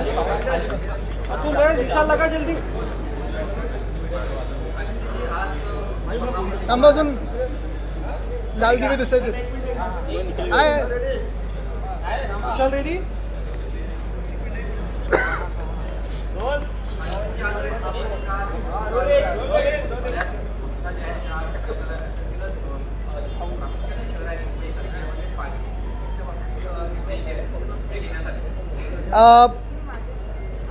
अतुल गए लगा जल्दी. थांबा अजून. लाल दिवे दिसायचे आहे विशाल रेडी अ,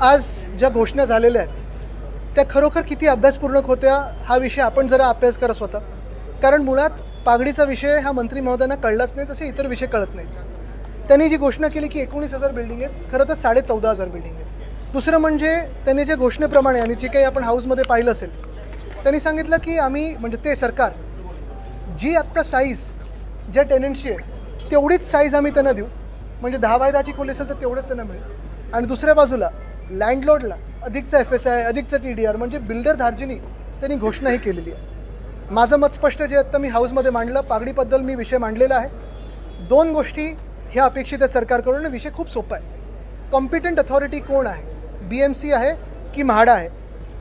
आज ज्या घोषणा झालेल्या आहेत त्या खरोखर किती अभ्यासपूर्णक होत्या हा विषय आपण जरा अभ्यास करा स्वतः. कारण मुळात पागडीचा विषय हा मंत्री महोदयांना कळलाच नाही तसे इतर विषय कळत नाहीत. त्यांनी जी घोषणा केली की एकोणीस हजार बिल्डिंग आहेत खरं तर साडे चौदा हजार बिल्डिंग आहेत. दुसरं म्हणजे त्यांनी जे घोषणेप्रमाणे आणि जे काही आपण हाऊसमध्ये पाहिलं असेल त्यांनी सांगितलं की आम्ही म्हणजे ते सरकार जी आत्ता साईज ज्या टेनंटची आहे तेवढीच साईज आम्ही त्यांना देऊ. म्हणजे दहा बाय दहाची खोली असेल तर तेवढंच त्यांना मिळेल. आणि दुसऱ्या बाजूला लँडलॉर्डला अधिकचा एफ एस आय अधिकचा टी डी आर म्हणजे बिल्डर धार्जिनी त्यांनी घोषणाही केलेली आहे. माझं मत स्पष्ट जे आत्ता मी हाऊसमध्ये मांडलं पागडीबद्दल मी विषय मांडलेला आहे. दोन गोष्टी ह्या अपेक्षित आहे सरकारकडून विषय खूप सोपा आहे. कॉम्पिटंट अथॉरिटी कोण आहे? बी एम सी आहे की म्हाडा आहे?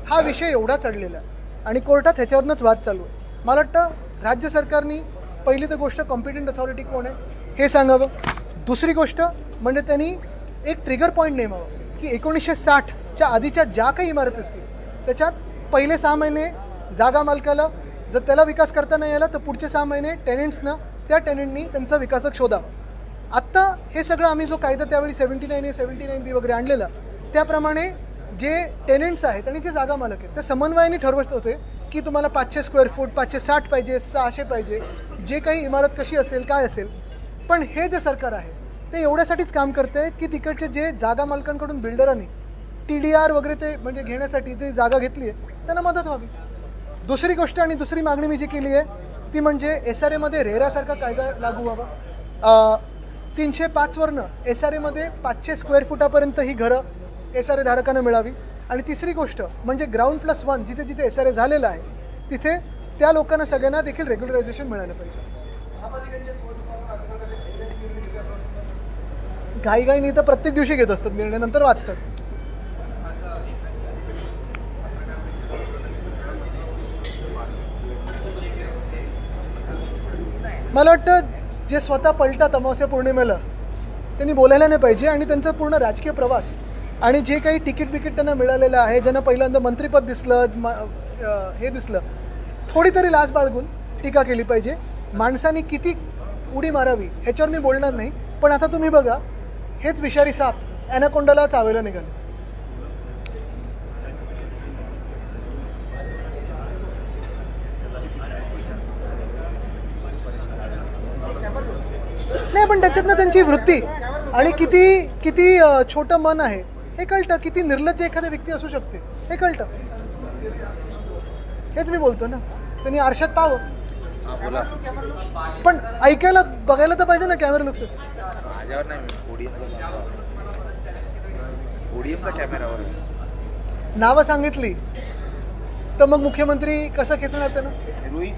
हा विषय एवढा चढलेला आहे. आणि कोर्टात ह्याच्यावरूनच वाद चालू आहे. मला वाटतं राज्य सरकारनी पहिली तर गोष्ट कॉम्पिटंट अथॉरिटी कोण आहे हे सांगावं. दुसरी गोष्ट म्हणजे त्यांनी एक ट्रिगर पॉईंट नेमावं. की एकोणीसशे साठच्या आधीच्या ज्या काही इमारती असतील त्याच्यात पहिले सहा महिने जागा मालकाला जर त्याला विकास करता नाही आला तर पुढचे सहा महिने टेनेंट्सनं त्या टेनेंटनी त्यांचा विकासक शोधावा. आत्ता हे सगळं आम्ही जो कायदा त्यावेळी seventy nine A seventy nine B वगैरे आणलेला त्याप्रमाणे जे टेनेंट्स आहेत आणि जे जागा मालक आहेत ते समन्वयाने ठरवत होते की तुम्हाला पाचशे स्क्वेअर फूट पाचशे साठ पाहिजे सहाशे पाहिजे जे काही इमारत कशी असेल काय असेल. पण हे जे सरकार आहे ते एवढ्यासाठीच काम करते की तिकडचे जे जागा मालकांकडून बिल्डरांनी टी डी आर वगैरे ते म्हणजे घेण्यासाठी ते जागा घेतली आहे त्यांना मदत व्हावी. दुसरी गोष्ट आणि दुसरी मागणी मी जी केली आहे ती म्हणजे एस आर एमध्ये रेरासारखा कायदा लागू व्हावा. तीनशे पाचवरनं एस आर एमध्ये पाचशे स्क्वेअर फुटापर्यंत ही घरं एस आर ए धारकांना मिळावी. आणि तिसरी गोष्ट म्हणजे ग्राउंड प्लस वन जिथे जिथे एस आर ए झालेलं आहे तिथे त्या लोकांना सगळ्यांना देखील रेग्युलरायझेशन मिळालं पाहिजे. घाईघाईनी तर प्रत्येक दिवशी घेत असतात निर्णय नंतर वाचतात. मला वाटतं जे स्वतः पलटात अमावस्या पौर्णिमेला त्यांनी बोलायला नाही पाहिजे आणि त्यांचा पूर्ण राजकीय प्रवास आणि जे काही तिकीट बिकीट त्यांना मिळालेलं आहे ज्यांना पहिल्यांदा मंत्रिपद दिसलं हे दिसलं थोडी तरी लाज बाळगून टीका केली पाहिजे. माणसाने किती उडी मारावी ह्याच्यावर मी बोलणार नाही पण आता तुम्ही बघा हेच विषारी साप ॲनाकोंडाला चावायला निघाले. नाही पण त्याच्यातनं त्यांची वृत्ती आणि किती किती छोटं मन आहे हे कळतं. किती निर्लज्ज एखादी व्यक्ती असू शकते हे कळतं. हेच मी बोलतो ना. त्यांनी आरशात पाहावं. बोला. पण ऐकायला बघायला तर पाहिजे ना कॅमेरा लक्ष. माझ्यावर नाही ओडीएमचा ओडीएमचा कॅमेरावर. नावं सांगितली. तर मग मुख्यमंत्री कसं खेचणार त्यांना? रुई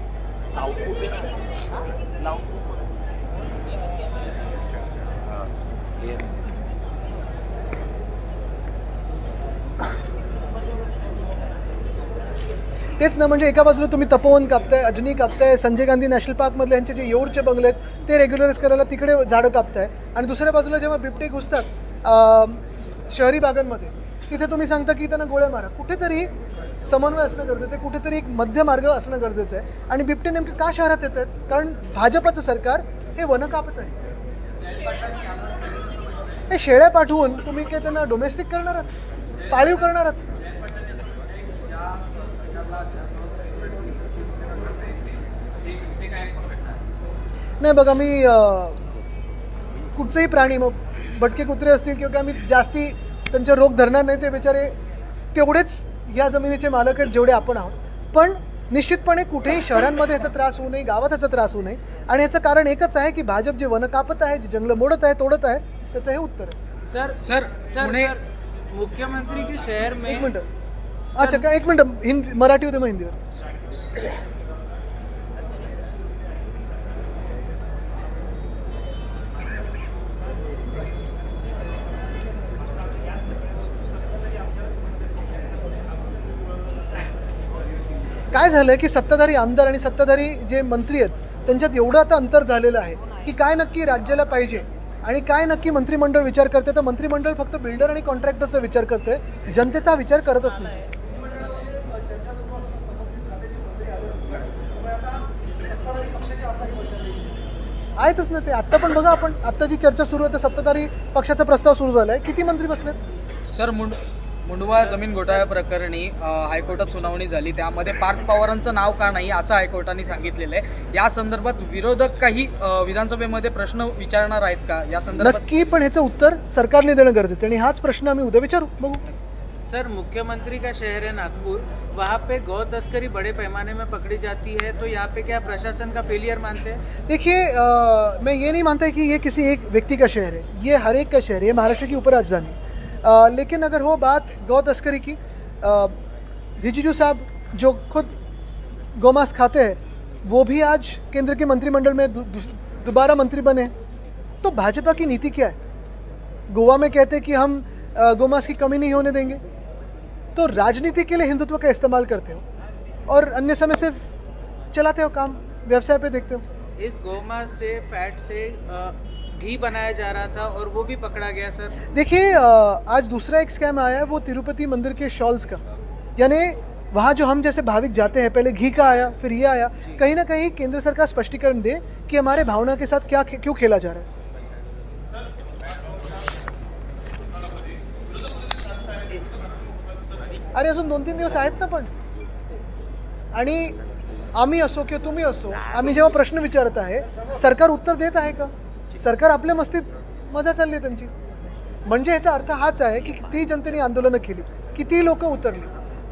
हा. तेच ना म्हणजे एका बाजूला तुम्ही तपोवन कापताय अजनी कापताय संजय गांधी नॅशनल पार्कमधले यांचे जे येऊरचे बंगले आहेत ते रेग्युलराइज करायला तिकडे झाडं कापताय. आणि दुसऱ्या बाजूला जेव्हा बिबटे घुसतात शहरी भागांमध्ये तिथे तुम्ही सांगता की त्यांना गोळ्या मारा. कुठेतरी समन्वय असणं गरजेचं आहे कुठेतरी एक मध्य मार्ग असणं गरजेचं आहे. आणि बिबटे नेमके का शहरात येत आहेत कारण भाजपचं सरकार हे वन कापत आहे. हे शेळ्या पाठवून तुम्ही काय त्यांना डोमेस्टिक करणार आहात? पाळीव करणार आहात? नाही बघा मी कुठचेही प्राणी मग भटके कुत्रे असतील किंवा आम्ही जास्ती त्यांचे रोग धरणार नाही ते बिचारे तेवढेच या जमिनीचे मालक आहेत जेवढे आपण आहोत. पण निश्चितपणे कुठेही शहरांमध्ये याचा त्रास होऊ नये गावात याचा त्रास होऊ नये. आणि याचं कारण एकच आहे की भाजप जे वन कापत आहे जे जंगलं मोडत आहे तोडत आहे त्याचं हे उत्तर आहे. सर सर सर मुख्यमंत्री के शहर में अच्छा का एक मिनिट हिंदी मराठी होते मग हिंदीवर काय झालंय की सत्ताधारी आमदार आणि सत्ताधारी जे मंत्री आहेत त्यांच्यात एवढं आता अंतर झालेलं आहे की काय नक्की राज्याला पाहिजे आणि काय नक्की मंत्रिमंडळ विचार करते. तर मंत्रिमंडळ फक्त बिल्डर आणि कॉन्ट्रॅक्टरचा विचार करते जनतेचा विचार करतच नाही. आहेतच ना ते. आत्ता पण बघा आपण. आत्ता जी चर्चा सुरू आहे सत्ताधारी पक्षाचा प्रस्ताव सुरू झालाय. किती मंत्री बसलेत? सर मुंड मुंडवा जमीन घोटाळ्या प्रकरणी हायकोर्टात सुनावणी झाली. त्यामध्ये पार्थ पवारांचं नाव का नाही असं हायकोर्टाने सांगितलेलं आहे. या संदर्भात विरोधक काही विधानसभेमध्ये प्रश्न विचारणार आहेत का? या संदर्भात नक्की पण ह्याचं उत्तर सरकारने देणं गरजेचं आणि हाच प्रश्न आम्ही उद्या विचारू. बघू. सर, मुख्यमंत्री का शहर है नागपुर। वहाँ पे गौ तस्करी बड़े पैमाने में पकड़ी जाती है तो यहाँ पे क्या प्रशासन का फेलियर मानते हैं? देखिए मैं ये नहीं मानता कि ये किसी एक व्यक्ति का शहर है। ये हर एक का शहर है, ये महाराष्ट्र की उपराजधानी राजधानी। लेकिन अगर हो बात गौ तस्करी की रिजिजू साहब जो खुद गौमांस खाते हैं, वो भी आज केंद्र के मंत्रिमंडल में दोबारा मंत्री बने तो भाजपा की नीति क्या है? गोवा में कहते कि हम गौमांस की कमी नहीं होने देंगे। तो राजनीति के लिए हिंदुत्व का इस्तेमाल करते हो और अन्य समय सिर्फ़ चलाते हो काम व्यवसाय पे देखते हो। इस गौमांस से फैट से घी बनाया जा रहा था और वो भी पकड़ा गया सर। देखिए आज दूसरा एक स्कैम आया है वो तिरुपति मंदिर के शॉल्स का। यानी वहाँ जो हम जैसे भाविक जाते हैं पहले घी का आया फिर ये आया। कहीं ना कहीं केंद्र सरकार स्पष्टीकरण दे कि हमारे भावना के साथ क्या क्यों खेला जा रहा है। अरे अजून दोन तीन दिवस आहेत ना पण. आणि आम्ही असो किंवा तुम्ही असो आम्ही जेव्हा प्रश्न विचारत आहे सरकार उत्तर देत आहे का? सरकार आपल्या मस्तीत मजा चालली आहे त्यांची. म्हणजे ह्याचा अर्थ हाच आहे की कितीही जनतेने आंदोलनं केली कितीही लोक उतरली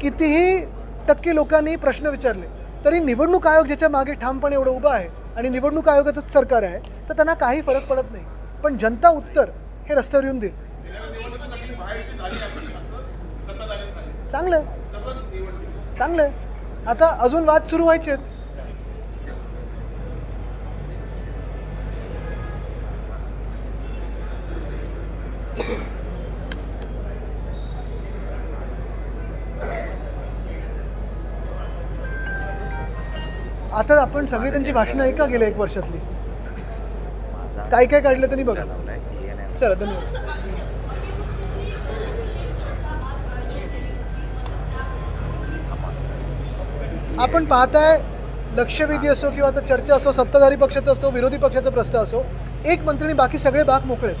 कितीही टक्के लोकांनी प्रश्न विचारले तरी निवडणूक आयोग ज्याच्या मागे ठामपणे एवढं उभं आहे आणि निवडणूक आयोगाचं सरकार आहे तर त्यांना काही फरक पडत नाही. पण जनता उत्तर हे रस्त्यावर येऊन देईल. चांगलं. चांगलं. आता अजून वाद सुरू व्हायचे आता आपण सगळी त्यांची भाषणं ऐका गेल्या एक वर्षातली. काय काय काढलं त्यांनी बघा. चला धन्यवाद. आपण पाहताय लक्षवेधी असो किंवा आता चर्चा असो सत्ताधारी पक्षाचा असो विरोधी पक्षाचा प्रस्ताव असो एक मंत्री बाकी सगळे बाक मोकळे.